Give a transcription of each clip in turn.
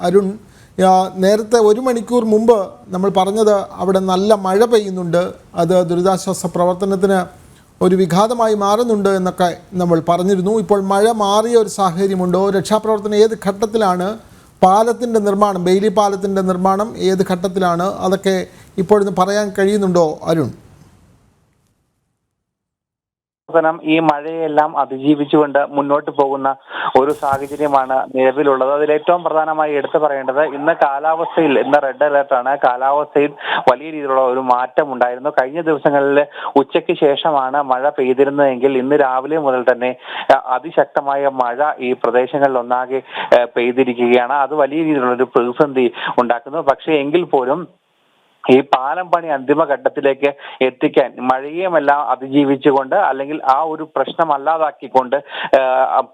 അരുൺ നേരത്തെ ഒരു മണിക്കൂർ മുമ്പ് നമ്മൾ പറഞ്ഞത് അവിടെ നല്ല മഴ പെയ്യുന്നുണ്ട്. അത് ദുരിതാശ്വാസ പ്രവർത്തനത്തിന് ഒരു വിഘാതമായി മാറുന്നുണ്ട് എന്നൊക്കെ നമ്മൾ പറഞ്ഞിരുന്നു. ഇപ്പോൾ മഴ മാറിയ ഒരു സാഹചര്യമുണ്ടോ. രക്ഷാപ്രവർത്തനം ഏത് ഘട്ടത്തിലാണ്? പാലത്തിന്റെ നിർമ്മാണം ബെയിലി പാലത്തിന്റെ നിർമ്മാണം ഏത് ഘട്ടത്തിലാണ്? അതൊക്കെ ഇപ്പോഴൊന്ന് പറയാൻ കഴിയുന്നുണ്ടോ അരുൺ? പ്രവർത്തനം ഈ മഴയെല്ലാം അതിജീവിച്ചുകൊണ്ട് മുന്നോട്ട് പോകുന്ന ഒരു സാഹചര്യമാണ് നിലവിലുള്ളത്. അതിൽ ഏറ്റവും പ്രധാനമായി എടുത്തു പറയേണ്ടത് ഇന്ന് കാലാവസ്ഥയിൽ ഇന്ന് റെഡ് അലർട്ടാണ് കാലാവസ്ഥയിൽ വലിയ രീതിയിലുള്ള ഒരു മാറ്റം ഉണ്ടായിരുന്നു. കഴിഞ്ഞ ദിവസങ്ങളിൽ ഉച്ചയ്ക്ക് ശേഷമാണ് മഴ പെയ്തിരുന്നതെങ്കിൽ ഇന്ന് രാവിലെ മുതൽ തന്നെ അതിശക്തമായ മഴ ഈ പ്രദേശങ്ങളിൽ ഒന്നാകെ പെയ്തിരിക്കുകയാണ്. അത് വലിയ രീതിയിലുള്ള ഒരു പ്രതിസന്ധി ഉണ്ടാക്കുന്നു. പക്ഷേ എങ്കിൽ പോലും ഈ പാലം പണി അന്തിമ ഘട്ടത്തിലേക്ക് എത്തിക്കാൻ മഴയെയുമെല്ലാം അതിജീവിച്ചുകൊണ്ട് അല്ലെങ്കിൽ ആ ഒരു പ്രശ്നം അല്ലാതാക്കിക്കൊണ്ട്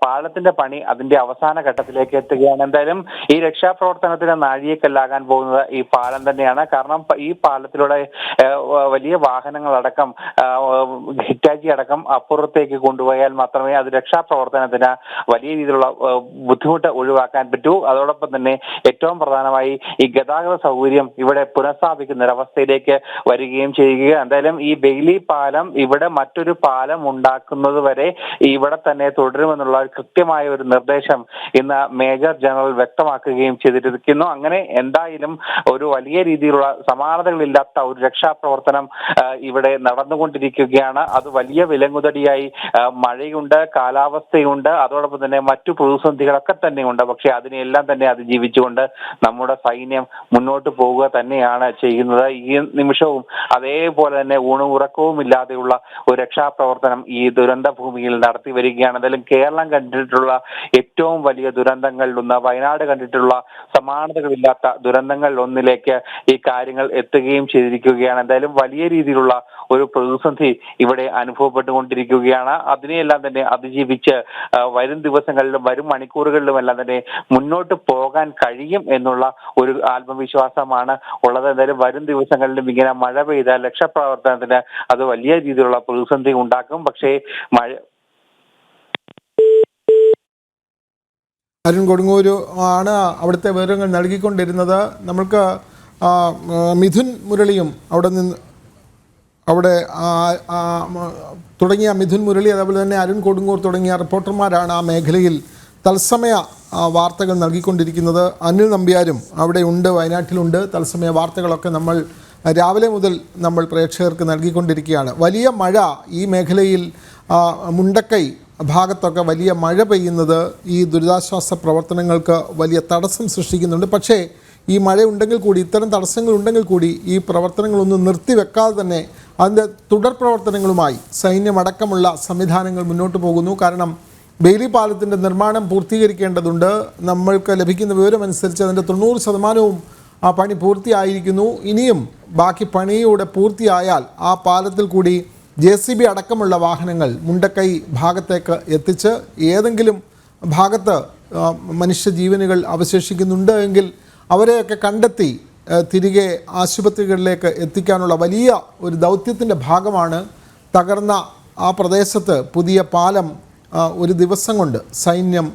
പാലത്തിന്റെ പണി അതിന്റെ അവസാന ഘട്ടത്തിലേക്ക് എത്തുകയാണ്. എന്തായാലും ഈ രക്ഷാപ്രവർത്തനത്തിന് നാഴികക്കല്ലാകാൻ പോകുന്നത് ഈ പാലം തന്നെയാണ്. കാരണം ഈ പാലത്തിലൂടെ വലിയ വാഹനങ്ങളടക്കം ഹിറ്റാച്ചി അടക്കം അപ്പുറത്തേക്ക് കൊണ്ടുപോയാൽ മാത്രമേ അത് രക്ഷാപ്രവർത്തനത്തിന് വലിയ രീതിയിലുള്ള ബുദ്ധിമുട്ട് ഒഴിവാക്കാൻ പറ്റൂ. അതോടൊപ്പം തന്നെ ഏറ്റവും പ്രധാനമായി ഈ ഗതാഗത സൗകര്യം ഇവിടെ പുനഃസ്ഥാപിക്കുന്ന ഒരവസ്ഥയിലേക്ക് വരികയും ചെയ്യുക. എന്തായാലും ഈ ബെയിലി പാലം ഇവിടെ മറ്റൊരു പാലം ഉണ്ടാക്കുന്നത് വരെ ഇവിടെ തന്നെ തുടരുമെന്നുള്ള കൃത്യമായ ഒരു നിർദ്ദേശം ഇന്ന് മേജർ ജനറൽ വ്യക്തമാക്കുകയും ചെയ്തിരിക്കുന്നു. അങ്ങനെ എന്തായാലും ഒരു വലിയ രീതിയിലുള്ള സമാനതകളില്ലാത്ത ഒരു രക്ഷാപ്രവർത്തനം ഇവിടെ നടന്നുകൊണ്ടിരിക്കുകയാണ്. അത് വലിയ വിലങ്ങുതടിയായി മഴയുണ്ട് കാലാവസ്ഥയുണ്ട് അതോടൊപ്പം തന്നെ മറ്റു പ്രതിസന്ധികളൊക്കെ തന്നെയുണ്ട്. പക്ഷെ അതിനെല്ലാം തന്നെ അതിജീവിച്ചുകൊണ്ട് നമ്മുടെ സൈന്യം മുന്നോട്ട് പോവുക തന്നെയാണ് ചെയ്യുന്നത്. ഈ നിമിഷവും അതേപോലെ തന്നെ ഊണും ഉറക്കവും ഇല്ലാതെയുള്ള ഒരു രക്ഷാപ്രവർത്തനം ഈ ദുരന്ത ഭൂമിയിൽ നടത്തി വരികയാണ്. എന്തായാലും കേരളം കണ്ടിട്ടുള്ള ഏറ്റവും വലിയ ദുരന്തങ്ങളിൽ ഒന്ന് വയനാട് കണ്ടിട്ടുള്ള സമാനതകളില്ലാത്ത ദുരന്തങ്ങളിൽ ഒന്നിലേക്ക് ഈ കാര്യങ്ങൾ എത്തുകയും ചെയ്തിരിക്കുകയാണ്. എന്തായാലും വലിയ രീതിയിലുള്ള ഒരു പ്രതിസന്ധി ഇവിടെ അനുഭവപ്പെട്ടുകൊണ്ടിരിക്കുകയാണ്. അതിനെയെല്ലാം തന്നെ അതിജീവിച്ച് വരും ദിവസങ്ങളിലും വരും മണിക്കൂറുകളിലും എല്ലാം തന്നെ മുന്നോട്ട് പോകാൻ കഴിയും എന്നുള്ള ഒരു ആത്മവിശ്വാസമാണ് ഉള്ളത്. എന്തായാലും വരും ദിവസങ്ങളിലും ഇങ്ങനെ മഴ പെയ്താൽ രക്ഷാപ്രവർത്തനത്തിന് അത് വലിയ രീതിയിലുള്ള പ്രതിസന്ധി ഉണ്ടാക്കും. പക്ഷേ മഴ അരുൺ കൊടുങ്ങൂരു ആണ് അവിടുത്തെ വിവരങ്ങൾ നൽകിക്കൊണ്ടിരുന്നത്. നമ്മൾക്ക് മിഥുൻ മുരളിയും അവിടെ നിന്ന് അവിടെ തുടങ്ങിയ മിഥുൻ മുരളി അതേപോലെ തന്നെ അരുൺ കൊടുങ്ങൂർ തുടങ്ങിയ റിപ്പോർട്ടർമാരാണ് ആ മേഖലയിൽ. തത്സമയ വാർത്തകൾ നൽകിക്കൊണ്ടിരിക്കുന്നത് അനിൽ നമ്പ്യാരും അവിടെ ഉണ്ട് വയനാട്ടിലുണ്ട്. തത്സമയ വാർത്തകളൊക്കെ നമ്മൾ രാവിലെ മുതൽ നമ്മൾ പ്രേക്ഷകർക്ക് നൽകിക്കൊണ്ടിരിക്കുകയാണ്. വലിയ മഴ ഈ മേഖലയിൽ മുണ്ടക്കൈ ഭാഗത്തൊക്കെ വലിയ മഴ പെയ്യുന്നത് ഈ ദുരിതാശ്വാസ പ്രവർത്തനങ്ങൾക്ക് വലിയ തടസ്സം സൃഷ്ടിക്കുന്നുണ്ട്. പക്ഷേ ഈ മഴ ഉണ്ടെങ്കിൽ കൂടി ഇത്തരം തടസ്സങ്ങൾ ഉണ്ടെങ്കിൽ കൂടി ഈ പ്രവർത്തനങ്ങളൊന്നും നിർത്തിവെക്കാതെ തന്നെ അതിന്റെ തുടർ പ്രവർത്തനങ്ങളുമായി സൈന്യമടക്കമുള്ള സംവിധാനങ്ങൾ മുന്നോട്ട് പോകുന്നു. കാരണം ബെയിലി പാലത്തിന്റെ നിർമ്മാണം പൂർത്തീകരിക്കേണ്ടതുണ്ട്. നമ്മൾക്ക് ലഭിക്കുന്ന വിവരമനുസരിച്ച് അതിന്റെ തൊണ്ണൂറ് ശതമാനവും ആ പണി പൂർത്തിയായിരിക്കുന്നു. ഇനിയും ബാക്കി പണിയുടെ പൂർത്തിയായാൽ ആ പാലത്തിൽ കൂടി ജെ സി ബി അടക്കമുള്ള വാഹനങ്ങൾ മുണ്ടക്കൈ ഭാഗത്തേക്ക് എത്തിച്ച് ഏതെങ്കിലും ഭാഗത്ത് മനുഷ്യജീവനുകൾ അവശേഷിക്കുന്നുണ്ട് എങ്കിൽ അവരെയൊക്കെ കണ്ടെത്തി തിരികെ ആശുപത്രികളിലേക്ക് എത്തിക്കാനുള്ള വലിയ ഒരു ദൗത്യത്തിന്റെ ഭാഗമാണ് തകർന്ന ആ പ്രദേശത്ത് പുതിയ പാലം ഒരു ദിവസം കൊണ്ട് സൈന്യം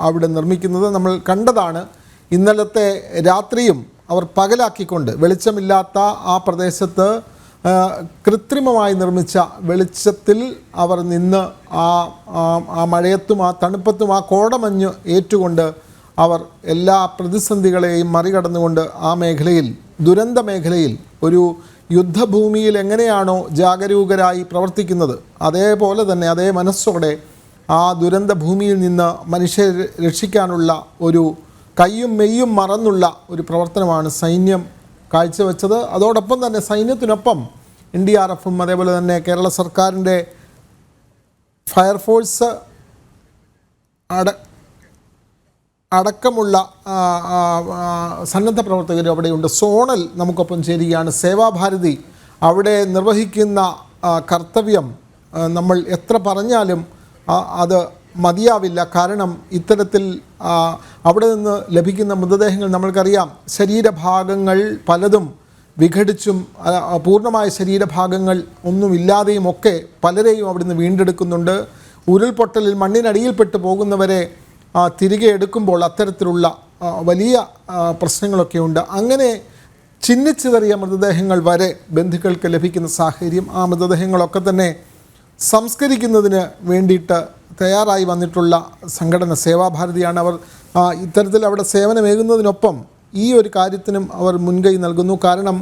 അവിടെ നിർമ്മിക്കുന്നത് നമ്മൾ കണ്ടതാണ്. ഇന്നലത്തെ രാത്രിയും അവർ പകലാക്കിക്കൊണ്ട് വെളിച്ചമില്ലാത്ത ആ പ്രദേശത്ത് കൃത്രിമമായി നിർമ്മിച്ച വെളിച്ചത്തിൽ അവർ നിന്ന് ആ- ആ മഴയത്തും ആ തണുപ്പത്തും ആ കോടമഞ്ഞ് ഏറ്റുകൊണ്ട് അവർ എല്ലാ പ്രതിസന്ധികളെയും മറികടന്നുകൊണ്ട് ആ മേഖലയിൽ ദുരന്ത മേഖലയിൽ ഒരു യുദ്ധഭൂമിയിൽ എങ്ങനെയാണോ ജാഗരൂകരായി പ്രവർത്തിക്കുന്നത് അതേപോലെ തന്നെ അതേ മനസ്സോടെ ആ ദുരന്ത ഭൂമിയിൽ നിന്ന് മനുഷ്യരെ രക്ഷിക്കാനുള്ള ഒരു കയ്യും മെയ്യും മറന്നുള്ള ഒരു പ്രവർത്തനമാണ് സൈന്യം കാഴ്ചവെച്ചത്. അതോടൊപ്പം തന്നെ സൈന്യത്തിനൊപ്പം എൻ ഡി ആർ എഫും അതേപോലെ തന്നെ കേരള സർക്കാരിന്റെ ഫയർഫോഴ്സ് അട അടക്കമുള്ള സന്നദ്ധ പ്രവർത്തകർ അവിടെയുണ്ട്. സോണൽ നമുക്കൊപ്പം ചേരുകയാണ്. സേവാഭാരതി അവിടെ നിർവഹിക്കുന്ന കർത്തവ്യം നമ്മൾ എത്ര പറഞ്ഞാലും അത് മതിയാവില്ല. കാരണം ഇത്തരത്തിൽ അവിടെ നിന്ന് ലഭിക്കുന്ന മൃതദേഹങ്ങൾ നമ്മൾക്കറിയാം. ശരീരഭാഗങ്ങൾ പലതും വിഘടിച്ചും പൂർണമായ ശരീരഭാഗങ്ങൾ ഒന്നുമില്ലാതെയും ഒക്കെ പലരെയും അവിടുന്ന് വീണ്ടെടുക്കുന്നുണ്ട്. ഉരുൾപൊട്ടലിൽ മണ്ണിനടിയിൽപ്പെട്ട് പോകുന്നവരെ തിരികെ എടുക്കുമ്പോൾ അത്തരത്തിലുള്ള വലിയ പ്രശ്നങ്ങളൊക്കെ ഉണ്ട്. അങ്ങനെ ചിന്നിച്ചിതറിയ മൃതദേഹങ്ങൾ വരെ ബന്ധുക്കൾക്ക് ലഭിക്കുന്ന സാഹചര്യം ആ മൃതദേഹങ്ങളൊക്കെ തന്നെ സംസ്കരിക്കുന്നതിന് വേണ്ടിയിട്ട് തയ്യാറായി വന്നിട്ടുള്ള സംഘടന സേവാഭാരതിയാണ് അവർ. ഇത്തരത്തിൽ അവിടെ സേവനമേകുന്നതിനൊപ്പം ഈ ഒരു കാര്യത്തിനും അവർ മുൻകൈ നൽകുന്നു. കാരണം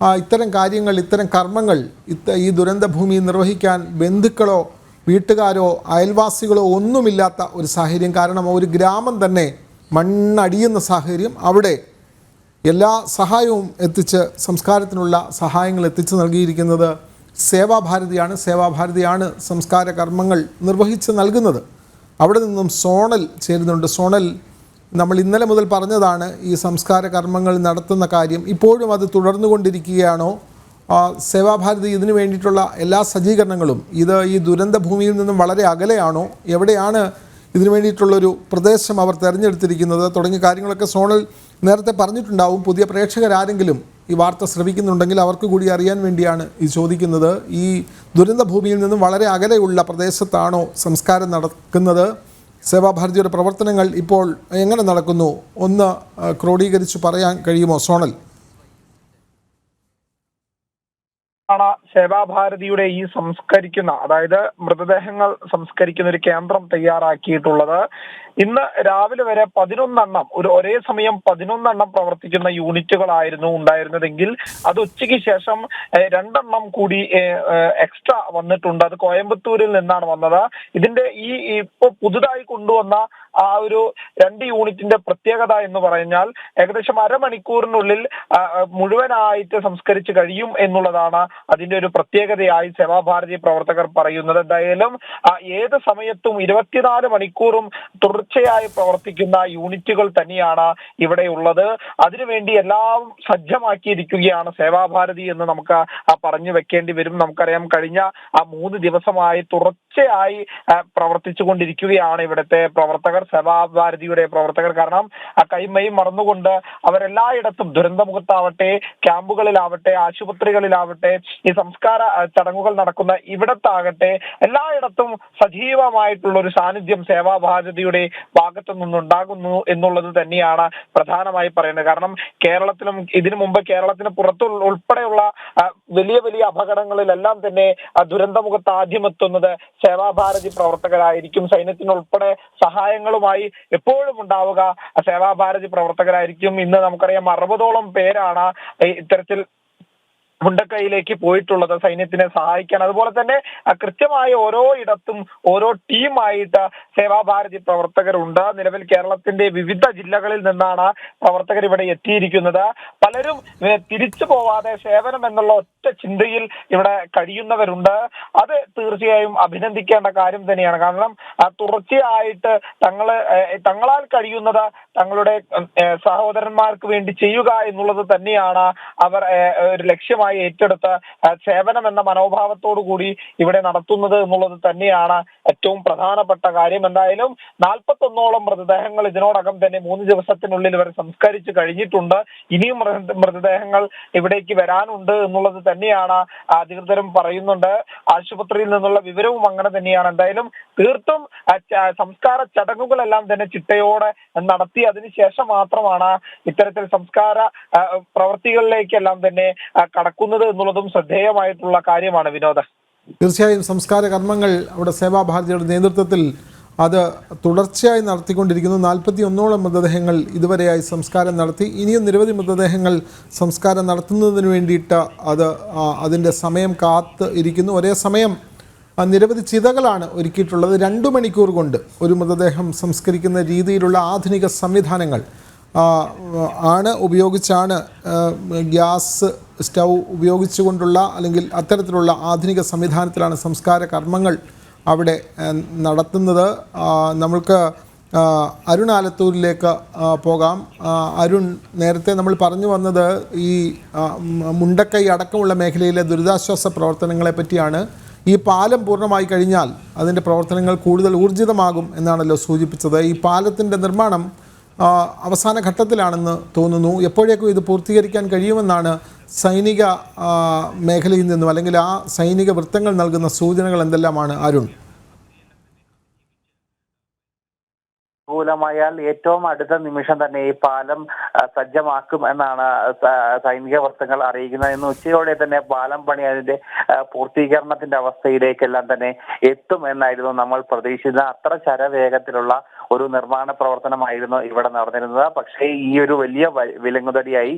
ഇത്തരം കാര്യങ്ങൾ ഇത്തരം കർമ്മങ്ങൾ ഇത്ത ഈ ദുരന്തഭൂമി നിർവഹിക്കാൻ ബന്ധുക്കളോ വീട്ടുകാരോ അയൽവാസികളോ ഒന്നുമില്ലാത്ത ഒരു സാഹചര്യം. കാരണം ഒരു ഗ്രാമം തന്നെ മണ്ണടിയുന്ന സാഹചര്യം അവിടെ എല്ലാ സഹായവും എത്തിച്ച് സംസ്കാരത്തിനുള്ള സഹായങ്ങൾ എത്തിച്ചു നൽകിയിരിക്കുന്നത് സേവാഭാരതിയാണ് സേവാഭാരതിയാണ് സംസ്കാര കർമ്മങ്ങൾ നിർവഹിച്ച് നൽകുന്നത്. അവിടെ നിന്നും സോണൽ ചേരുന്നുണ്ട്. സോണൽ നമ്മൾ ഇന്നലെ മുതൽ പറഞ്ഞതാണ് ഈ സംസ്കാര കർമ്മങ്ങൾ നടത്തുന്ന കാര്യം. ഇപ്പോഴും അത് തുടർന്നുകൊണ്ടിരിക്കുകയാണോ? ആ, സേവാഭാരതി ഇതിനു വേണ്ടിയിട്ടുള്ള എല്ലാ സജ്ജീകരണങ്ങളും ഇത് ഈ ദുരന്ത ഭൂമിയിൽ നിന്നും വളരെ അകലെയാണോ? എവിടെയാണ് ഇതിനു വേണ്ടിയിട്ടുള്ളൊരു പ്രദേശം അവർ തിരഞ്ഞെടുത്തിരിക്കുന്നത്? തുടങ്ങിയ കാര്യങ്ങളൊക്കെ സോണൽ നേരത്തെ പറഞ്ഞിട്ടുണ്ടാവും. പുതിയ പ്രേക്ഷകരാരെങ്കിലും ഈ വാർത്ത ശ്രവിക്കുന്നുണ്ടെങ്കിൽ അവർക്ക് കൂടി അറിയാൻ വേണ്ടിയാണ് ഈ ചോദിക്കുന്നത്. ഈ ദുരന്ത ഭൂമിയിൽ നിന്നും വളരെ അകലെയുള്ള പ്രദേശത്താണോ സംസ്കാരം നടക്കുന്നത്? സേവാഭാരതിയുടെ പ്രവർത്തനങ്ങൾ ഇപ്പോൾ എങ്ങനെ നടക്കുന്നു? ഒന്ന് ക്രോഡീകരിച്ച് പറയാൻ കഴിയുമോ? സോണൽ ആണ് സേവാഭാരതിയുടെ ഈ സംസ്കരിക്കുന്ന അതായത് മൃതദേഹങ്ങൾ സംസ്കരിക്കുന്ന ഒരു കേന്ദ്രം തയ്യാറാക്കിയിട്ടുള്ളത്. ഇന്ന് രാവിലെ വരെ പതിനൊന്നെണ്ണം ഒരു ഒരേ സമയം പതിനൊന്നെണ്ണം പ്രവർത്തിക്കുന്ന യൂണിറ്റുകളായിരുന്നു ഉണ്ടായിരുന്നതെങ്കിൽ അത് ഉച്ചയ്ക്ക് ശേഷം രണ്ടെണ്ണം കൂടി എക്സ്ട്രാ വന്നിട്ടുണ്ട്. അത് കോയമ്പത്തൂരിൽ നിന്നാണ് വന്നത്. ഇതിന്റെ ഈ ഇപ്പൊ പുതുതായി കൊണ്ടുവന്ന ആ ഒരു രണ്ട് യൂണിറ്റിന്റെ പ്രത്യേകത എന്ന് പറഞ്ഞാൽ ഏകദേശം അരമണിക്കൂറിനുള്ളിൽ മുഴുവനായിട്ട് സംസ്കരിച്ച് കഴിയും എന്നുള്ളതാണ് അതിന്റെ ഒരു പ്രത്യേകതയായി സേവാഭാരതി പ്രവർത്തകർ പറയുന്നത്. എന്തായാലും ഏത് സമയത്തും ഇരുപത്തിനാല് മണിക്കൂറും തുടർച്ചയായി പ്രവർത്തിക്കുന്ന യൂണിറ്റുകൾ തന്നെയാണ് ഇവിടെ ഉള്ളത്. അതിനുവേണ്ടി എല്ലാം സജ്ജമാക്കിയിരിക്കുകയാണ് സേവാഭാരതി എന്ന് നമുക്ക് പറഞ്ഞു വെക്കേണ്ടി വരും. നമുക്കറിയാം കഴിഞ്ഞ ആ മൂന്ന് ദിവസമായി തുടർച്ചയായി പ്രവർത്തിച്ചുകൊണ്ടിരിക്കുകയാണ് ഇവിടുത്തെ പ്രവർത്തകർ. സേവാഭാരതിയുടെ പ്രവർത്തകർ. കാരണം ആ കൈമയും മറന്നുകൊണ്ട് അവരെല്ലായിടത്തും ദുരന്തമുഖത്താവട്ടെ ക്യാമ്പുകളിലാവട്ടെ ആശുപത്രികളിലാവട്ടെ ഈ സംസ്കാര ചടങ്ങുകൾ നടക്കുന്ന ഇവിടത്താകട്ടെ എല്ലായിടത്തും സജീവമായിട്ടുള്ള ഒരു സാന്നിധ്യം സേവാഭാരതിയുടെ ഭാഗത്തു നിന്നുണ്ടാകുന്നു എന്നുള്ളത് തന്നെയാണ് പ്രധാനമായി പറയുന്നത്. കാരണം കേരളത്തിലും ഇതിനു മുമ്പ് കേരളത്തിന് പുറത്തു ഉൾപ്പെടെയുള്ള വലിയ വലിയ അപകടങ്ങളിലെല്ലാം തന്നെ ദുരന്തമുഖത്ത് ആദ്യമെത്തുന്നത് സേവാഭാരതി പ്രവർത്തകരായിരിക്കും. സൈന്യത്തിനുൾപ്പെടെ സഹായങ്ങളുമായി എപ്പോഴും ഉണ്ടാവുക. സേവാഭാരതി പ്രവർത്തകരായിരിക്കും. ഇന്ന് നമുക്കറിയാം അറുപതോളം പേരാണ് ഇത്തരത്തിൽ മുണ്ടക്കൈയിലേക്ക് പോയിട്ടുള്ളത് സൈന്യത്തിനെ സഹായിക്കാൻ അതുപോലെ തന്നെ കൃത്യമായ ഓരോ ഇടത്തും ഓരോ ടീമായിട്ട് സേവാഭാരതി പ്രവർത്തകരുണ്ട്. നിലവിൽ കേരളത്തിന്റെ വിവിധ ജില്ലകളിൽ നിന്നാണ് പ്രവർത്തകർ ഇവിടെ എത്തിയിരിക്കുന്നത്. പലരും തിരിച്ചു പോവാതെ സേവനം എന്നുള്ള ഒറ്റ ചിന്തയിൽ ഇവിടെ കഴിയുന്നവരുണ്ട്. അത് തീർച്ചയായും അഭിനന്ദിക്കേണ്ട കാര്യം തന്നെയാണ്. കാരണം തുടർച്ചയായിട്ട് തങ്ങൾ തങ്ങളാൽ കഴിയുന്നത് തങ്ങളുടെ സഹോദരന്മാർക്ക് വേണ്ടി ചെയ്യുക എന്നുള്ളത് തന്നെയാണ് അവർ ഒരു ലക്ഷ്യമായി ഏറ്റെടുത്ത ഏറ്റെടുത്ത് സേവനം എന്ന മനോഭാവത്തോടു കൂടി ഇവിടെ നടത്തുന്നത് എന്നുള്ളത് തന്നെയാണ് ഏറ്റവും പ്രധാനപ്പെട്ട കാര്യം. എന്തായാലും നാൽപ്പത്തൊന്നോളം മൃതദേഹങ്ങൾ ഇതിനോടകം തന്നെ മൂന്ന് ദിവസത്തിനുള്ളിൽ ഇവർ സംസ്കരിച്ചു കഴിഞ്ഞിട്ടുണ്ട്. ഇനിയും മൃതദേഹങ്ങൾ ഇവിടേക്ക് വരാനുണ്ട് എന്നുള്ളത് തന്നെയാണ് അധികൃതരും പറയുന്നുണ്ട്. ആശുപത്രിയിൽ നിന്നുള്ള വിവരവും അങ്ങനെ തന്നെയാണ്. എന്തായാലും തീർത്തും സംസ്കാര ചടങ്ങുകളെല്ലാം തന്നെ ചിട്ടയോടെ നടത്തി അതിനുശേഷം മാത്രമാണ് ഇത്തരത്തിൽ സംസ്കാര പ്രവൃത്തികളിലേക്കെല്ലാം തന്നെ ആ, കടക്കുന്നത് എന്നുള്ളതും ശ്രദ്ധേയമായിട്ടുള്ള കാര്യമാണ് വിനോദ. തീർച്ചയായും സംസ്കാര കർമ്മങ്ങൾ അവിടെ സേവാഭാരതിയുടെ നേതൃത്വത്തിൽ അത് തുടർച്ചയായി നടത്തിക്കൊണ്ടിരിക്കുന്നു. നാൽപ്പത്തി ഒന്നോളം മൃതദേഹങ്ങൾ ഇതുവരെയായി സംസ്കാരം നടത്തി. ഇനിയും നിരവധി മൃതദേഹങ്ങൾ സംസ്കാരം നടത്തുന്നതിന് വേണ്ടിയിട്ട് അത് അതിന്റെ സമയം കാത്ത് ഇരിക്കുന്നു. ഒരേ സമയം നിരവധി ചിതകളാണ് ഒരുക്കിയിട്ടുള്ളത്. രണ്ടു മണിക്കൂർ കൊണ്ട് ഒരു മൃതദേഹം സംസ്കരിക്കുന്ന രീതിയിലുള്ള ആധുനിക സംവിധാനങ്ങൾ ആണ് ഉപയോഗിച്ചാണ് ഗ്യാസ് സ്റ്റൗ ഉപയോഗിച്ചുകൊണ്ടുള്ള അല്ലെങ്കിൽ അത്തരത്തിലുള്ള ആധുനിക സംവിധാനത്തിലാണ് സംസ്കാര കർമ്മങ്ങൾ അവിടെ നടത്തുന്നത്. നമ്മൾക്ക് അരുൺ ആലത്തൂരിലേക്ക് പോകാം. അരുൺ നേരത്തെ നമ്മൾ പറഞ്ഞു വന്നത് ഈ മുണ്ടക്കൈ അടക്കമുള്ള മേഖലയിലെ ദുരിതാശ്വാസ പ്രവർത്തനങ്ങളെ പറ്റിയാണ്. ഈ പാലം പൂർണമായി കഴിഞ്ഞാൽ അതിന്റെ പ്രവർത്തനങ്ങൾ കൂടുതൽ ഊർജിതമാകും എന്നാണല്ലോ സൂചിപ്പിച്ചത്. ഈ പാലത്തിന്റെ നിർമ്മാണം അവസാന ഘട്ടത്തിലാണെന്ന് തോന്നുന്നു. എപ്പോഴേക്കും ഇത് പൂർത്തീകരിക്കാൻ കഴിയുമെന്നാണ് സൈനിക മേഖലയിൽ നിന്നും അല്ലെങ്കിൽ ആ സൈനിക വൃത്തങ്ങൾ നൽകുന്ന സൂചനകൾ എന്തെല്ലാമാണ് അരുൺ? അനുകൂലമായാൽ ഏറ്റവും അടുത്ത നിമിഷം തന്നെ ഈ പാലം സജ്ജമാക്കും എന്നാണ് സൈനിക വൃത്തങ്ങൾ അറിയിക്കുന്നത്. ഇന്ന് ഉച്ചയോടെ തന്നെ പാലം പണി അതിന്റെ പൂർത്തീകരണത്തിന്റെ അവസ്ഥയിലേക്കെല്ലാം തന്നെ എത്തും എന്നായിരുന്നു നമ്മൾ പ്രതീക്ഷിച്ചത്. അത്ര ശരവേഗത്തിലുള്ള ഒരു നിർമ്മാണ പ്രവർത്തനമായിരുന്നു ഇവിടെ നടന്നിരുന്നത്. പക്ഷേ ഈ ഒരു വലിയ വിലങ്ങുതടിയായി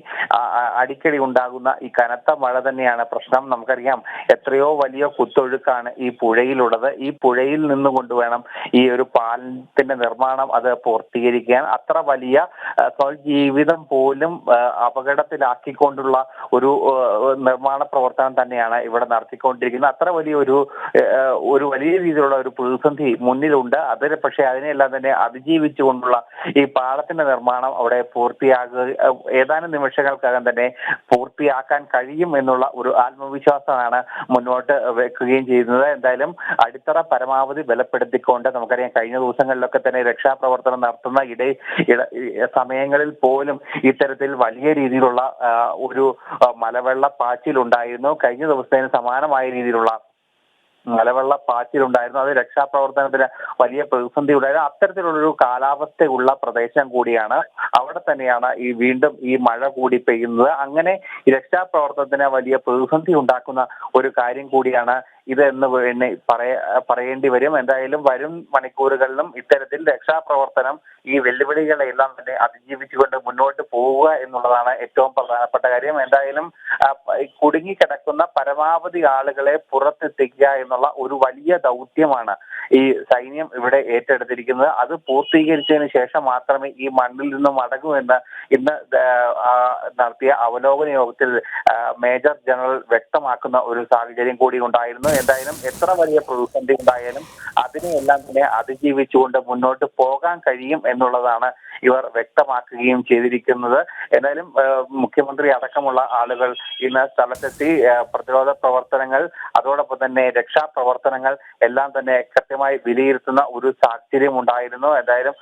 അടിക്കടി ഉണ്ടാകുന്ന ഈ കനത്ത മഴ തന്നെയാണ് പ്രശ്നം. നമുക്കറിയാം എത്രയോ വലിയ കുത്തൊഴുക്കാണ് ഈ പുഴയിലുള്ളത്. ഈ പുഴയിൽ നിന്നുകൊണ്ട് വേണം ഈ ഒരു പാലത്തിന്റെ നിർമ്മാണം അത് പൂർത്തീകരിക്കാൻ. അത്ര വലിയ ജീവിതം പോലും അപകടത്തിലാക്കിക്കൊണ്ടുള്ള ഒരു നിർമ്മാണ പ്രവർത്തനം തന്നെയാണ് ഇവിടെ നടത്തിക്കൊണ്ടിരിക്കുന്നത്. അത്ര വലിയ ഒരു ഒരു വലിയ രീതിയിലുള്ള ഒരു പ്രതിസന്ധി മുന്നിലുണ്ട്. അതിന് പക്ഷേ അതിനെല്ലാം തന്നെ അതിജീവിച്ചുകൊണ്ടുള്ള ഈ പാലത്തിന്റെ നിർമ്മാണം അവിടെ പൂർത്തിയാകുക ഏതാനും നിമിഷങ്ങൾക്കകം തന്നെ പൂർത്തിയാക്കാൻ കഴിയും എന്നുള്ള ഒരു ആത്മവിശ്വാസമാണ് മുന്നോട്ട് വെക്കുകയും ചെയ്യുന്നത്. എന്തായാലും അടിത്തറ പരമാവധി ബലപ്പെടുത്തിക്കൊണ്ട് നമുക്കറിയാം കഴിഞ്ഞ ദിവസങ്ങളിലൊക്കെ തന്നെ രക്ഷാപ്രവർത്തനം നടത്തുന്ന ഇടേ സമയങ്ങളിൽ പോലും ഇത്തരത്തിൽ വലിയ രീതിയിലുള്ള ഒരു മലവെള്ള പാച്ചിൽ ഉണ്ടായിരുന്നു കഴിഞ്ഞ ദിവസത്തിന് സമാനമായ രീതിയിലുള്ള മലവെള്ള പാച്ചിലുണ്ടായിരുന്നു. അത് രക്ഷാപ്രവർത്തനത്തിന് വലിയ പ്രതിസന്ധി ഉണ്ടായിരുന്നു അത്തരത്തിലുള്ളൊരു കാലാവസ്ഥയുള്ള പ്രദേശം കൂടിയാണ് അവിടെ തന്നെയാണ് ഈ വീണ്ടും ഈ മഴ കൂടി പെയ്യുന്നത്. അങ്ങനെ രക്ഷാപ്രവർത്തനത്തിന് വലിയ പ്രതിസന്ധി ഉണ്ടാക്കുന്ന ഒരു കാര്യം കൂടിയാണ് ഇത് എന്ന് പിന്നെ പറയ പറയേണ്ടി വരും. എന്തായാലും വരും മണിക്കൂറുകളിലും ഇത്തരത്തിൽ രക്ഷാപ്രവർത്തനം ഈ വെല്ലുവിളികളെല്ലാം തന്നെ അതിജീവിച്ചുകൊണ്ട് മുന്നോട്ട് പോവുക എന്നുള്ളതാണ് ഏറ്റവും പ്രധാനപ്പെട്ട കാര്യം. എന്തായാലും കുടുങ്ങി കിടക്കുന്ന കുടുങ്ങിക്കിടക്കുന്ന പരമാവധി ആളുകളെ പുറത്തെത്തിക്കുക എന്നുള്ള ഒരു വലിയ ദൗത്യമാണ് ഈ സൈന്യം ഇവിടെ ഏറ്റെടുത്തിരിക്കുന്നത്. അത് പൂർത്തീകരിച്ചതിന് ശേഷം മാത്രമേ ഈ മണ്ണിൽ നിന്ന് മടങ്ങൂ എന്ന് ഇന്ന് നടത്തിയ അവലോകന യോഗത്തിൽ മേജർ ജനറൽ വ്യക്തമാക്കുന്ന ഒരു സാഹചര്യം കൂടി ഉണ്ടായിരുന്നു. എന്തായാലും എത്ര വലിയ പ്രതിസന്ധി ഉണ്ടായാലും അതിനെയെല്ലാം തന്നെ അതിജീവിച്ചുകൊണ്ട് മുന്നോട്ട് പോകാൻ കഴിയും എന്നുള്ളതാണ് ഇവർ വ്യക്തമാക്കുകയും ചെയ്തിരിക്കുന്നത്. എന്തായാലും മുഖ്യമന്ത്രി അടക്കമുള്ള ആളുകൾ ഇന്ന് സ്ഥലത്തെത്തി പ്രതിരോധ പ്രവർത്തനങ്ങൾ അതോടൊപ്പം തന്നെ രക്ഷാപ്രവർത്തനങ്ങൾ എല്ലാം തന്നെ കൃത്യമായി വിലയിരുത്തുന്ന ഒരു സാഹചര്യം ഉണ്ടായിരുന്നു. എന്തായാലും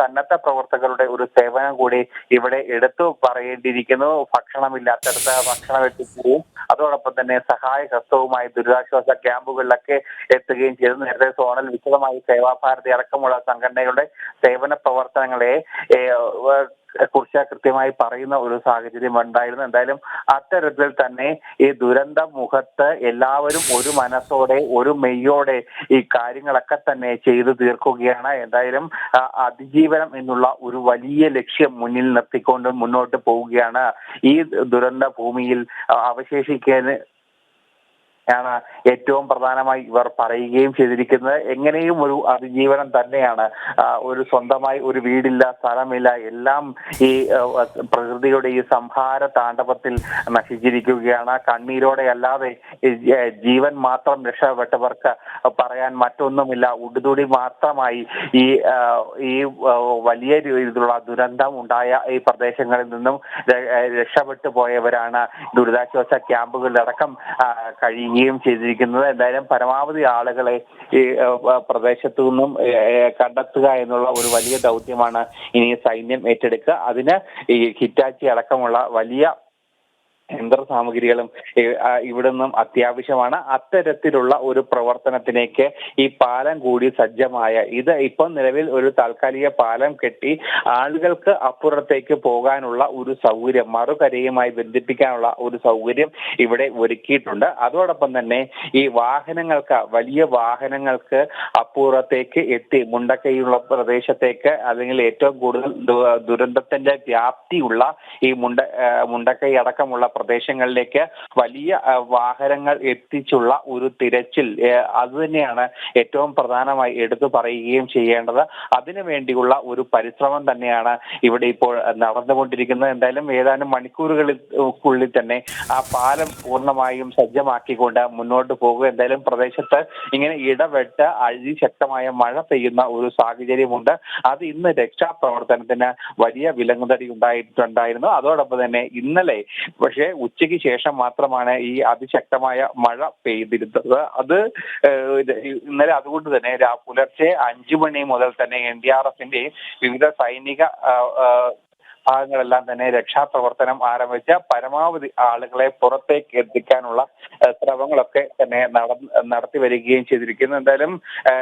സന്നദ്ധ പ്രവർത്തകരുടെ ഒരു സേവനം കൂടി ഇവിടെ എടുത്തു പറയേണ്ടിയിരിക്കുന്നു. ഭക്ഷണമില്ലാത്തടത്ത് ഭക്ഷണം എത്തിക്കുകയും അതോടൊപ്പം തന്നെ സഹായ ഹസ്തവുമായി ദുരിതാശ്വാസ ക്യാമ്പുകളിലൊക്കെ എത്തുകയും ചെയ്തു. നേരത്തെ സോണൽ വിശദമായി സേവാഭാരതി അടക്കമുള്ള സംഘടനകളുടെ സേവന പ്രവർത്തനങ്ങളെ കുറിച്ച് കൃത്യമായി പറയുന്ന ഒരു സാഹചര്യം ഉണ്ടായിരുന്നു. എന്തായാലും അത്തരത്തിൽ തന്നെ ഈ ദുരന്ത മുഖത്ത് എല്ലാവരും ഒരു മനസ്സോടെ ഒരു മെയ്യോടെ ഈ കാര്യങ്ങളൊക്കെ തന്നെ ചെയ്തു തീർക്കുകയാണ്. എന്തായാലും അതിജീവനം എന്നുള്ള ഒരു വലിയ ലക്ഷ്യം മുന്നിൽ നിർത്തിക്കൊണ്ട് മുന്നോട്ട് പോവുകയാണ് ഈ ദുരന്ത ഭൂമിയിൽ അവശേഷിക്കാൻ ആണ് ഏറ്റവും പ്രധാനമായി ഇവർ പറയുകയും ചെയ്തിരിക്കുന്നത്. എങ്ങനെയും ഒരു അതിജീവനം തന്നെയാണ്. ഒരു സ്വന്തമായി ഒരു വീടില്ല സ്ഥലമില്ല എല്ലാം ഈ പ്രകൃതിയുടെ ഈ സംഹാര താണ്ഡവത്തിൽ നശിച്ചിരിക്കുകയാണ്. കണ്ണീരോടെ അല്ലാതെ ജീവൻ മാത്രം രക്ഷപ്പെട്ടവർക്ക് പറയാൻ മറ്റൊന്നുമില്ല. ഉടുതുടി മാത്രമായി ഈ ഈ വലിയ രീതിയിലുള്ള ദുരന്തം ഉണ്ടായ ഈ പ്രദേശങ്ങളിൽ നിന്നും രക്ഷപ്പെട്ടു പോയവരാണ് ദുരിതാശ്വാസ ക്യാമ്പുകളിലടക്കം ആ, കഴിയുകയും ചെയ്തിരിക്കുന്നത്. എന്തായാലും പരമാവധി ആളുകളെ ഈ പ്രദേശത്തു നിന്നും കണ്ടെത്തുക എന്നുള്ള ഒരു വലിയ ദൗത്യമാണ് ഇനി സൈന്യം ഏറ്റെടുക്കുക. അതിന് ഈ ഹിറ്റാച്ചി അടക്കമുള്ള വലിയ യന്ത്ര സാമഗ്രികളും ഇവിടെ നിന്നും അത്യാവശ്യമാണ്. അത്തരത്തിലുള്ള ഒരു പ്രവർത്തനത്തിലേക്ക് ഈ പാലം കൂടി സജ്ജമായ ഇത് ഇപ്പം നിലവിൽ ഒരു താൽക്കാലിക പാലം കെട്ടി ആളുകൾക്ക് അപ്പുറത്തേക്ക് പോകാനുള്ള ഒരു സൗകര്യം മറുകരയുമായി ബന്ധിപ്പിക്കാനുള്ള ഒരു സൗകര്യം ഇവിടെ ഒരുക്കിയിട്ടുണ്ട്. അതോടൊപ്പം തന്നെ ഈ വാഹനങ്ങൾക്ക് വലിയ വാഹനങ്ങൾക്ക് അപ്പുറത്തേക്ക് എത്തി മുണ്ടക്കൈയുള്ള പ്രദേശത്തേക്ക് അല്ലെങ്കിൽ ഏറ്റവും കൂടുതൽ ദുരന്തത്തിന്റെ വ്യാപ്തിയുള്ള ഈ മുണ്ട മുണ്ടക്കൈ അടക്കമുള്ള പ്രദേശങ്ങളിലേക്ക് വലിയ വാഹനങ്ങൾ എത്തിച്ചുള്ള ഒരു തിരച്ചിൽ അത് തന്നെയാണ് ഏറ്റവും പ്രധാനമായി എടുത്തു പറയുകയും ചെയ്യേണ്ടത്. അതിനു വേണ്ടിയുള്ള ഒരു പരിശ്രമം തന്നെയാണ് ഇവിടെ ഇപ്പോൾ നടന്നുകൊണ്ടിരിക്കുന്നത്. എന്തായാലും ഏതാനും മണിക്കൂറുകൾക്കുള്ളിൽ തന്നെ ആ പാലം പൂർണമായും സജ്ജമാക്കിക്കൊണ്ട് മുന്നോട്ട് പോകുക എന്തായാലും പ്രദേശത്ത് ഇങ്ങനെ ഇടപെട്ട് അതിശക്തമായ മഴ പെയ്യുന്ന ഒരു സാഹചര്യമുണ്ട്. അത് ഇന്ന് രക്ഷാപ്രവർത്തനത്തിന് വലിയ വിലങ്ങുതടി ഉണ്ടായിട്ടുണ്ടായിരുന്നു. അതോടൊപ്പം തന്നെ ഇന്നലെ പക്ഷേ ഉച്ചയ്ക്ക് ശേഷം മാത്രമാണ് ഈ അതിശക്തമായ മഴ പെയ്തിരുന്നത്. അത് ഇന്നലെ അതുകൊണ്ട് തന്നെ പുലർച്ചെ അഞ്ചു മണി മുതൽ തന്നെ എൻ ഡി ആർ എഫിന്റെയും വിവിധ സൈനിക ഭാഗങ്ങളെല്ലാം തന്നെ രക്ഷാപ്രവർത്തനം ആരംഭിച്ച പരമാവധി ആളുകളെ പുറത്തേക്ക് എത്തിക്കാനുള്ള ശ്രമങ്ങളൊക്കെ തന്നെ നട- നടത്തി വരികയും ചെയ്തിരിക്കുന്നു. എന്തായാലും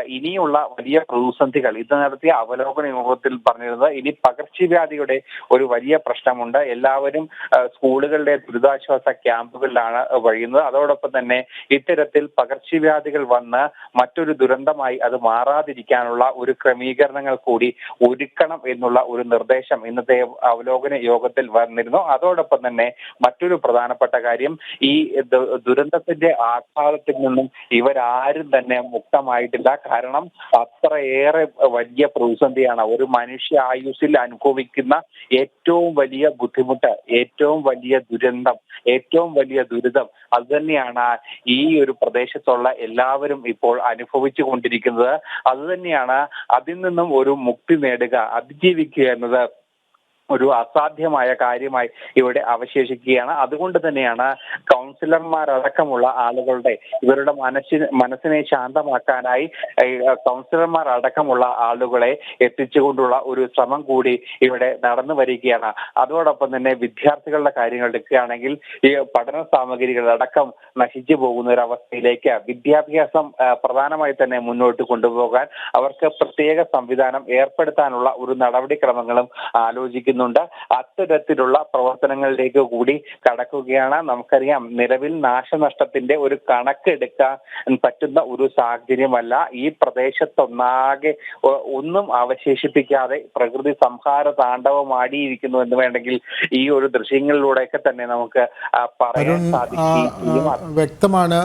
ഇനിയുള്ള വലിയ പ്രതിസന്ധികൾ ഇത് നടത്തിയ അവലോകന യോഗത്തിൽ പറഞ്ഞിരുന്നത് ഇനി പകർച്ചവ്യാധിയുടെ ഒരു വലിയ പ്രശ്നമുണ്ട്. എല്ലാവരും സ്കൂളുകളിലെ ദുരിതാശ്വാസ ക്യാമ്പുകളിലാണ് വഴിയുന്നത്. അതോടൊപ്പം തന്നെ ഇത്തരത്തിൽ പകർച്ചവ്യാധികൾ വന്ന് മറ്റൊരു ദുരന്തമായി അത് മാറാതിരിക്കാനുള്ള ഒരു ക്രമീകരണങ്ങൾ കൂടി ഒരുക്കണം എന്നുള്ള ഒരു നിർദ്ദേശം ഇന്നത്തെ അവലോകന യോഗത്തിൽ വന്നിരുന്നു. അതോടൊപ്പം തന്നെ മറ്റൊരു പ്രധാനപ്പെട്ട കാര്യം ഈ ദുരന്തത്തിന്റെ ആഘാതത്തിൽ നിന്നും ഇവരാരും തന്നെ മുക്തമായിട്ടില്ല. കാരണം അത്രയേറെ വലിയ പ്രതിസന്ധിയാണ്. ഒരു മനുഷ്യ ആയുസ്സിൽ അനുഭവിക്കുന്ന ഏറ്റവും വലിയ ബുദ്ധിമുട്ട് ഏറ്റവും വലിയ ദുരന്തം ഏറ്റവും വലിയ ദുരിതം. അത് തന്നെയാണ് ഈ ഒരു പ്രദേശത്തുള്ള എല്ലാവരും ഇപ്പോൾ അനുഭവിച്ചു കൊണ്ടിരിക്കുന്നത്. അത് തന്നെയാണ് അതിൽ നിന്നും ഒരു മുക്തി നേടുക അതിജീവിക്കുക എന്നത് ഒരു അസാധ്യമായ കാര്യമായി ഇവിടെ അവശേഷിക്കുകയാണ്. അതുകൊണ്ട് തന്നെയാണ് കൗൺസിലർമാരടക്കമുള്ള ആളുകളുടെ ഇവരുടെ മനസ്സിന് മനസ്സിനെ ശാന്തമാക്കാനായി കൗൺസിലർമാർ അടക്കമുള്ള ആളുകളെ എത്തിച്ചുകൊണ്ടുള്ള ഒരു ശ്രമം കൂടി ഇവിടെ നടന്നു വരികയാണ്. അതോടൊപ്പം തന്നെ വിദ്യാർത്ഥികളുടെ കാര്യങ്ങൾ എടുക്കുകയാണെങ്കിൽ ഈ പഠന സാമഗ്രികൾ അടക്കം നശിച്ചു പോകുന്ന ഒരു അവസ്ഥയിലേക്ക് വിദ്യാഭ്യാസം പ്രധാനമായി തന്നെ മുന്നോട്ട് കൊണ്ടുപോകാൻ അവർക്ക് പ്രത്യേക സംവിധാനം ഏർപ്പെടുത്താനുള്ള ഒരു നടപടിക്രമങ്ങളും ആലോചിക്കുന്നുണ്ട് അത്തരത്തിലുള്ള പ്രവർത്തനങ്ങളിലേക്ക് കൂടി കടക്കുകയാണ്. നമുക്കറിയാം നിലവിൽ നാശനഷ്ടത്തിന്റെ ഒരു കണക്കെടുക്കാൻ പറ്റുന്ന ഒരു സാഹചര്യമല്ല. ഈ പ്രദേശത്തൊന്നാകെ ഒന്നും അവശേഷിപ്പിക്കാതെ പ്രകൃതി സംഹാര താണ്ഡവം ആടിയിരിക്കുന്നു എന്ന് വേണമെങ്കിൽ ഈ ഒരു ദൃശ്യങ്ങളിലൂടെയൊക്കെ തന്നെ നമുക്ക് പറയാൻ സാധിക്കും വ്യക്തമാണ്.